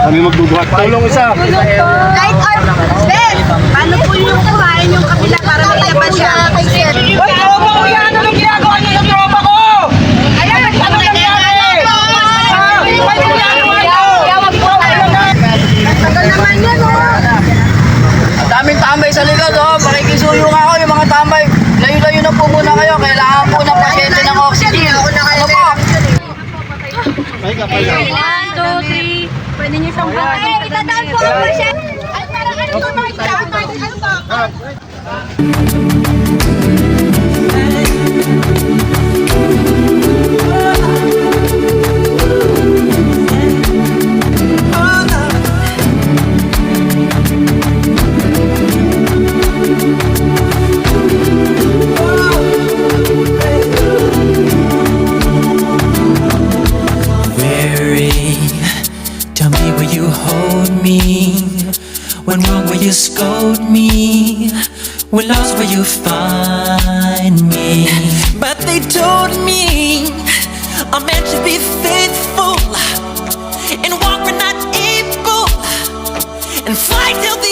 Kami magbubuhat. Tulong isa. Kahit or, Ben, paano po yung kumain yung kapila para may laban siya? Hoy, tropa ko yan! Anong ginagawa niyo sa tropa ko? Ayan, ano nangyari? Ano niyo? Tagal naman yan, oh. Daming tambay sa likod, oh. Pakikisuyo nga ako yung mga tambay. Layo-layo na po muna kayo. Kailangan po ng pasyente ng oxygen. Ano po? One, two, Ay, parang ano ba? Ano ba? Tell me, will you hold me? When wrong, will you scold me? When lost, will you find me? But they told me I'm meant to be faithful and walk when not able and fight till the